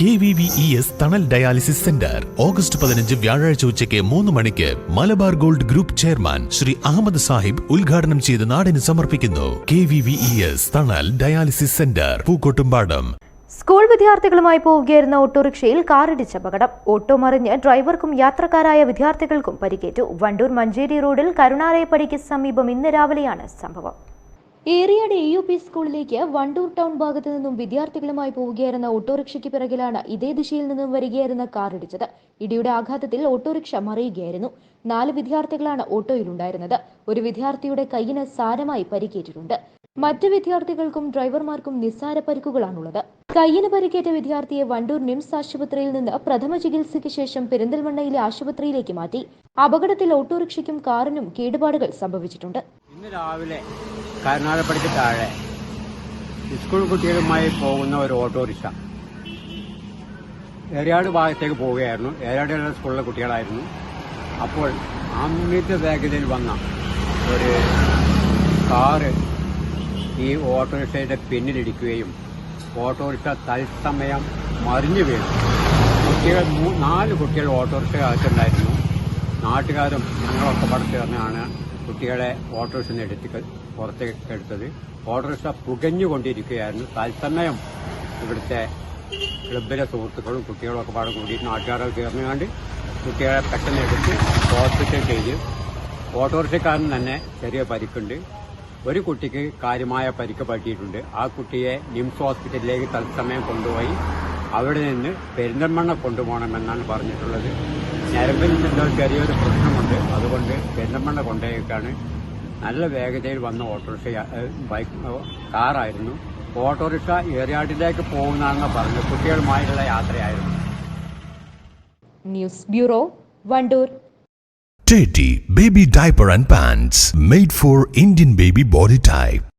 K V V E S Thanal dialysis centre. August പതിനഞ്ച് വ്യാഴാഴ്ച ഉച്ചയ്ക്ക് മൂന്ന് മണിക്ക് Malabar gold group chairman Shri Ahmed Sahib ഉദ്ഘാടനം ചെയ്ത് നാടിന് സമർപ്പിക്കുന്നു. K V V E S Thanal dialysis centre Pookkottumpadam. School വിദ്യാർത്ഥികളുമായി പോവുകയായിരുന്ന ഓട്ടോറിക്ഷയിൽ കാറിടിച്ച അപകടം. ഓട്ടോ മറിഞ്ഞ് ഡ്രൈവർക്കും യാത്രക്കാരായ വിദ്യാർത്ഥികൾക്കും പരിക്കേറ്റു. വണ്ടൂർ മഞ്ചേരി റോഡിൽ കരുണാലയപ്പടിക്ക് സമീപം ഇന്ന് രാവിലെയാണ് സംഭവം. ഏറിയാട് എ യു പി സ്കൂളിലേക്ക് വണ്ടൂർ ടൗൺ ഭാഗത്തു നിന്നും വിദ്യാർത്ഥികളുമായി പോവുകയായിരുന്ന ഓട്ടോറിക്ഷയ്ക്ക് പിറകിലാണ് ഇതേ ദിശയിൽ നിന്നും വരികയായിരുന്ന കാർ ഇടിച്ചത്. ഇടിയുടെ ആഘാതത്തിൽ ഓട്ടോറിക്ഷ മറിയുകയായിരുന്നു. നാല് വിദ്യാർത്ഥികളാണ് ഓട്ടോയിലുണ്ടായിരുന്നത്. ഒരു വിദ്യാർത്ഥിയുടെ കൈയിന് സാരമായി പരിക്കേറ്റിട്ടുണ്ട്. മറ്റ് വിദ്യാർത്ഥികൾക്കും ഡ്രൈവർമാർക്കും നിസ്സാര പരിക്കുകളാണുള്ളത്. കയ്യിന് പരിക്കേറ്റ വിദ്യാർത്ഥിയെ വണ്ടൂർ നിംസ് ആശുപത്രിയിൽ നിന്ന് പ്രഥമ ചികിത്സയ്ക്ക് ശേഷം പെരിന്തൽമണ്ണയിലെ ആശുപത്രിയിലേക്ക് മാറ്റി. അപകടത്തിൽ ഓട്ടോറിക്ഷയ്ക്കും കാറിനും കേടുപാടുകൾ സംഭവിച്ചിട്ടുണ്ട്. ഇന്ന് രാവിലെ കരുനാഗപ്പടിക്ക് താഴെ. സ്കൂൾ കുട്ടികളുമായി പോകുന്ന ഒരു ഓട്ടോറിക്ഷ. ഏറിയാട് ഭാഗത്തേക്ക് പോവുകയായിരുന്നു. ഏറിയാടുള്ള സ്കൂളിലെ കുട്ടികളായിരുന്നു. അപ്പോൾ അമിത വേഗതയിൽ വന്ന ഒരു കാറ് ഈ ഓട്ടോറിക്ഷയുടെ പിന്നിലിടിക്കുകയും ഓട്ടോറിക്ഷ തത്സമയം മറിഞ്ഞു വീണു. കുട്ടികൾ നാല് കുട്ടികൾ ഓട്ടോറിക്ഷ അകത്തുണ്ടായിരുന്നു നാട്ടുകാരും ഞങ്ങളൊക്കെ പടം ചേർന്നാണ് കുട്ടികളെ ഓട്ടോറിക്ഷ നിന്ന് എടുത്ത് പുറത്തേക്ക് എടുത്തത്. ഓട്ടോറിക്ഷ പുകഞ്ഞുകൊണ്ടിരിക്കുകയായിരുന്നു തത്സമയം ഇവിടുത്തെ ക്ലബിലെ സുഹൃത്തുക്കളും കുട്ടികളും ഒക്കെ പാടെ കൂടി നാട്ടുകാരൊക്കെ ചേർന്നുകൊണ്ട് കുട്ടികളെ പെട്ടെന്ന് എടുത്ത് ഹോസ്പിറ്റൽ ചെയ്ത്. ഓട്ടോറിക്ഷക്കാരൻ തന്നെ ചെറിയ പരിക്കുണ്ട്. ഒരു കുട്ടിക്ക് കാര്യമായ പരിക്ക് പറ്റിയിട്ടുണ്ട്. ആ കുട്ടിയെ നിംസ് ഹോസ്പിറ്റലിലേക്ക് തത്സമയം കൊണ്ടുപോയി അവിടെ നിന്ന് പെരിന്തൽമണ്ണ കൊണ്ടുപോകണമെന്നാണ് പറഞ്ഞിട്ടുള്ളത്. ഞരമ്പിൽ എന്തോ ചെറിയൊരു പ്രശ്നമുണ്ട് അതുകൊണ്ട് പെരിന്തൽമണ്ണ കൊണ്ടുപോയേക്കാണ് നല്ല വേഗതയിൽ വന്ന ഓട്ടോറിക്ഷ ബൈക്ക് കാറായിരുന്നു. ഓട്ടോറിക്ഷ ഏറിയാട്ടിലേക്ക് പോകുന്നതാണെന്ന് പറഞ്ഞു. കുട്ടികളുമായിട്ടുള്ള യാത്രയായിരുന്നു. News bureau Wandoor. Teddy Baby Diaper and Pants made for Indian baby body type.